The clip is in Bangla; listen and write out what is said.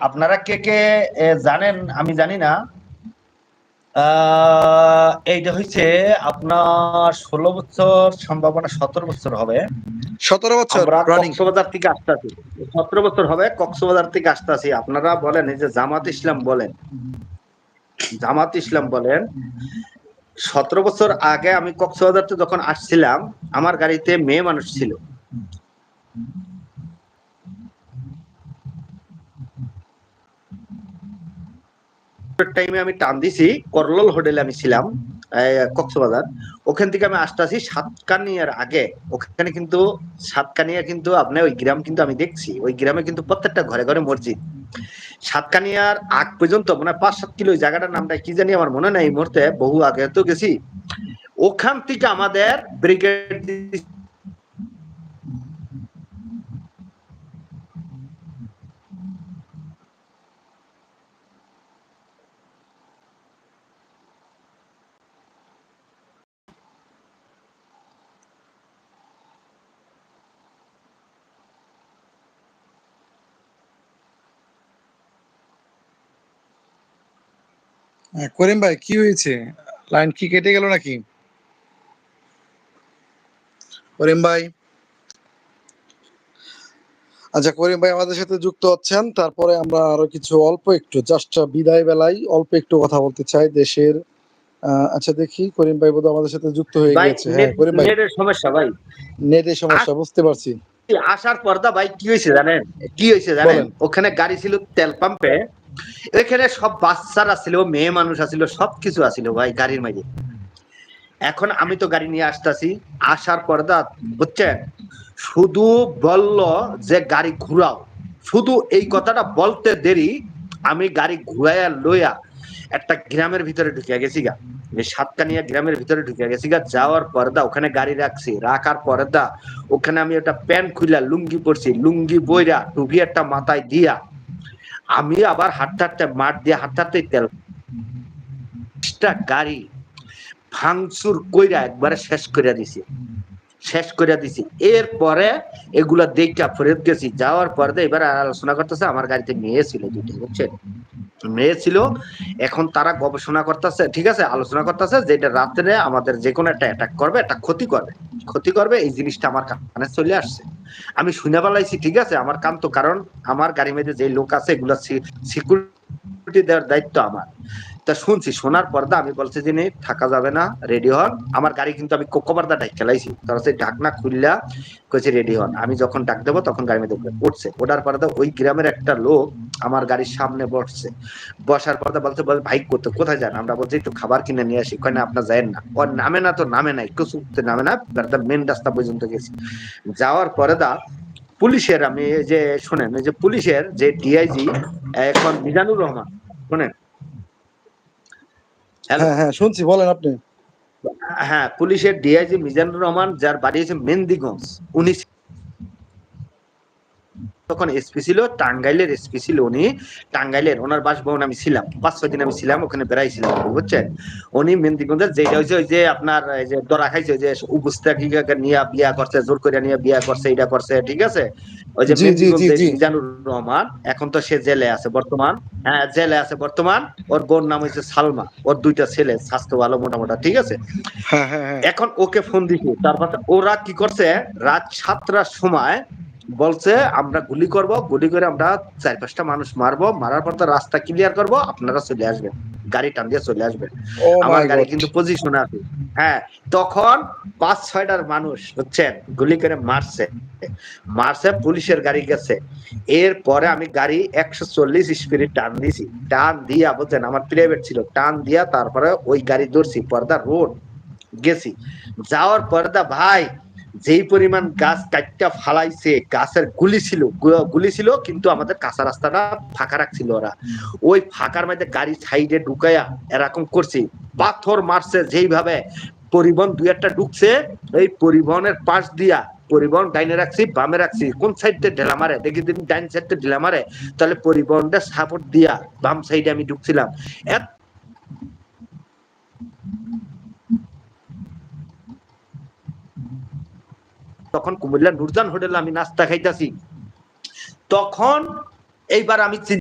আপনারা কে কে জানেন আমি জানি না। এইটা হচ্ছে আপনার ষোলো বছর সম্ভাবনা সতেরো বছর হবে। সতেরো বছর কক্সবাজার থেকে আসতেছি। সতেরো বছর হবে কক্সবাজার থেকে আসতে আছি আপনারা বলেন এই যে জামাত ইসলাম বলেন জামাত ইসলাম বলেন সতেরো বছর আগে আমি কক্সবাজারতে যখন আসছিলাম আমার গাড়িতে মেয়ে মানুষ ছিল। টাইমে আমি টান দিছি। করলল হোটেলে আমি ছিলাম কক্সবাজার। ওখান থেকে আমি আসতেছি সাতকানিয়ার আগে। ওখানে কিন্তু সাতকানিয়া কিন্তু আপনার ওই গ্রাম কিন্তু আমি দেখছি। ওই গ্রামে কিন্তু প্রত্যেকটা ঘরে ঘরে মসজিদ। সাতকানিয়ার আগ পর্যন্ত মানে পাঁচ, সাত কিলো জায়গাটার নামটা কি জানি আমার মনে নাই এই মুহূর্তে, বহু আগে তো গেছি। ওখান থেকে আমাদের ব্রিগেড করিম ভাই কি হয়েছে? লাইন কি কেটে গেল নাকি? করিম ভাই? আচ্ছা করিম ভাই আমাদের সাথে যুক্ত হচ্ছেন তারপরে আমরা আরও কিছু অল্প একটু জাস্ট বিদায় বেলায় অল্প একটু কথা বলতে চাই দেশের। আচ্ছা দেখি করিম ভাই বোধহয় আমাদের সাথে যুক্ত হয়ে গেছে হ্যাঁ করিম ভাই। নেটের সমস্যা ভাই। নেটের সমস্যা বুঝতে পারছি। আসার পর্দা ভাই কি হয়েছে জানেন? কি হয়েছে জানেন? ওখানে গাড়ি ছিল তেল পাম্পে। এখানে সব বাচ্চারা ছিল মেয়ে মানুষ আছিল সব কিছু আছিল ভাই, গাড়ির মাঝে। এখন আমি তো গাড়ি নিয়ে আসতেছি, আসার পর্দা বুঝছেন, শুধু বলল যে গাড়ি ঘুরাও। শুধু এই কথাটা বলতে দেরি, আমি গাড়ি ঘুরাইয়া লইয়া একটা গ্রামের ভিতরে ঢুকে গেছি গা। এই সাতকানিয়া গ্রামের ভিতরে ঢুকে গেছি গা, যাওয়ার পর্দা ওখানে গাড়ি রাখছি, রাখার পর্দা ওখানে আমি একটা প্যান্ট খুইলা লুঙ্গি পরছি, লুঙ্গি বইরা টুপি একটা মাথায় দিয়া আমি আবার হাঁটতে মাঠ দিয়ে হাঁটতে তেল গাড়ি ভাঙচুর কইরা একবারে শেষ কইরা দিছি। শেষ কইরা দিছি। এরপরে এগুলা দেখা ফেরত গেছি। যাওয়ার পরে এবার আলোচনা করতেছে, আমার গাড়িতে মেয়ে ছিল দুটো বুঝছেন? মেয়ে ছিল, এখন তারা গবেষণা করতেছে, ঠিক আছে? আলোচনা করতেছে যে এটা রাত্রে আমাদের যে কোনো একটা অ্যাটাক করবে, একটা ক্ষতি করবে। ক্ষতি করবে, এই জিনিসটা আমার কানে চলে আসছে। আমি শুনে পালাইছি ঠিক আছে? আমার কাম তো কারণ আমার গাড়ি মেয়েদের যে লোক আছে, এগুলো সিকিউরিটি দেওয়ার দায়িত্ব আমার। তা শুনছি, শোনার পর্দা আমি বলছি যে থাকা যাবে না রেডি হন। আমার গাড়ি কিন্তু আমি কোকোবার্দা ডাক খেলাইছি। তারা সেই ঢাকনা খুললা কইছে, রেডি হন। আমি যখন ডাক দেবো, তখন গাড়ি উঠবে। উঠছে। ওঠার পর্দা ওই গ্রামের একটা লোক আমার গাড়ির সামনে বসছে। বসার পর্দা বলছে বল ভাই করতে কোথায় যান? আমরা বলছি একটু খাবার কিনে নিয়ে আসি। কয় না আপনার যায় না। ওর নামে না তো নামে না একটু সুখতে নামে না মেন রাস্তা পর্যন্ত গেছি। যাওয়ার পরে দা পুলিশের আমি যে শোনেন যে পুলিশের যে ডিআইজি এখন মিজানুর রহমান শোনেন? হ্যাঁ হ্যাঁ শুনছি বলেন আপনি। হ্যাঁ পুলিশের ডিআইজি মিজানুর রহমান যার বাড়ি হচ্ছে মেন্দিগঞ্জ উনি তখন এসপি ছিল টাঙ্গাইলের এসপি ছিল উনি। টাঙ্গাইলের ওনার বাসভবন আমি ছিলাম। পাঁচ ছয় দিন আমি ছিলাম ওখানে বেড়াইছিলাম বুঝছেন? উনি মেন্দিগঞ্জের যেটা হচ্ছে ওই যে আপনার এই যে দরা খাইছে যে উপস্থাপিকাকে নিয়ে বিয়া করছে জোর করে নিয়ে বিয়া করছে এটা করছে ঠিক আছে? ওই যে মিজানুর রহমান এখন তো সে জেলে আছে বর্তমান। হ্যাঁ জেলে আছে বর্তমান। ওর বোন নাম হচ্ছে সালমা। ওর দুইটা ছেলে স্বাস্থ্য ভালো মোটামোটা ঠিক আছে? হ্যাঁ হ্যাঁ হ্যাঁ। এখন ওকে ফোন দিছি। তারপর ওরা কি করছে? রাত সাতটার সময় বলছে আমরা গুলি করব গুলি করে আমরা চার পাঁচটা মানুষ মারবো। মারার পর তো রাস্তা ক্লিয়ার করব আপনারা চলে আসবেন। গাড়ি টান দিয়ে চলে আসবেন। আমার গাড়ি কিন্তু পজিশনে আছে। হ্যাঁ তখন পাঁচ ছয়টার মানুষ বুঝছেন গুলি করে মারছে। মারছে পুলিশের গাড়ি গেছে। এরপরে আমি গাড়ি একশো চল্লিশ স্পিডে টান দিছি। টান দিয়া বুঝছেন আমার প্রাইভেট ছিল। টান দিয়া তারপরে ওই গাড়ি ধরছি পর্দা রোড গেছি। যাওয়ার পর্দা ভাই যেই পরিমাণ গাছ কাটটা ফালাইছে, গাছের গুলি ছিল গুলি ছিল, কিন্তু আমাদের কাঁচা রাস্তাটা ফাঁকা রাখছিল ওরা। ওই ফাঁকার মধ্যে গাড়ি সাইডে ঢুকাইয়া এরকম করছি, পাথর মারছে যেইভাবে, পরিবহন দুই একটা ঢুকছে, এই পরিবহনের পাশ দিয়া পরিবহন ডাইনে রাখছি, বামে রাখছি, কোন সাইডে ঢেলা মারে? দেখি তুমি ডাইন সাইডে ঢেলা মারে, তাহলে পরিবহনটা সাপোর্ট দিয়া বাম সাইডে আমি ঢুকছিলাম। এত তখন কুমিল্লা নুরজান হোটেলে আমি নাস্তা খাইতাছি। তখন এইবার আমি